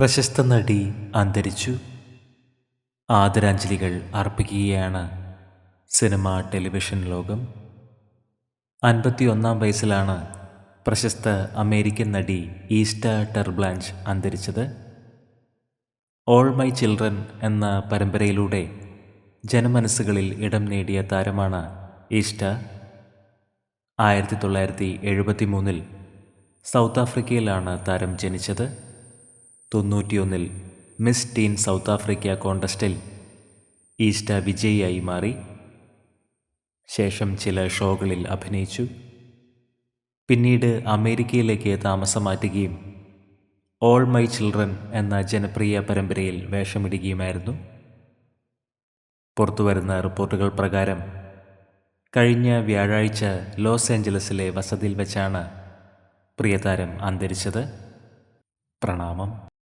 പ്രശസ്ത നടി അന്തരിച്ചു. ആദരാഞ്ജലികൾ അർപ്പിക്കുകയാണ് സിനിമ ടെലിവിഷൻ ലോകം. അൻപത്തിയൊന്നാം വയസ്സിലാണ് പ്രശസ്ത അമേരിക്കൻ നടി ഈസ്റ്റ ടെർബ്ലാഞ്ച് അന്തരിച്ചത്. ഓൾ മൈ ചിൽഡ്രൻ എന്ന പരമ്പരയിലൂടെ ജനമനസ്സുകളിൽ ഇടം നേടിയ താരമാണ് ഈസ്റ്റ. ആയിരത്തി തൊള്ളായിരത്തി എഴുപത്തി മൂന്നിൽ സൗത്ത് ആഫ്രിക്കയിലാണ് താരം ജനിച്ചത്. തൊണ്ണൂറ്റിയൊന്നിൽ മിസ് ടീൻ സൗത്ത് ആഫ്രിക്ക കോണ്ടസ്റ്റിൽ ഈസ്റ്റ വിജയിയായി മാറി. ശേഷം ചില ഷോകളിൽ അഭിനയിച്ചു. പിന്നീട് അമേരിക്കയിലേക്ക് താമസം മാറ്റുകയും ഓൾ മൈ ചിൽഡ്രൻ എന്ന ജനപ്രിയ പരമ്പരയിൽ വേഷമിടുകയുമായിരുന്നു. പുറത്തുവരുന്ന റിപ്പോർട്ടുകൾ പ്രകാരം കഴിഞ്ഞ വ്യാഴാഴ്ച ലോസ് ഏഞ്ചലസിലെ വസതിയിൽ വെച്ചാണ് പ്രിയതാരം അന്തരിച്ചത്. പ്രണാമം.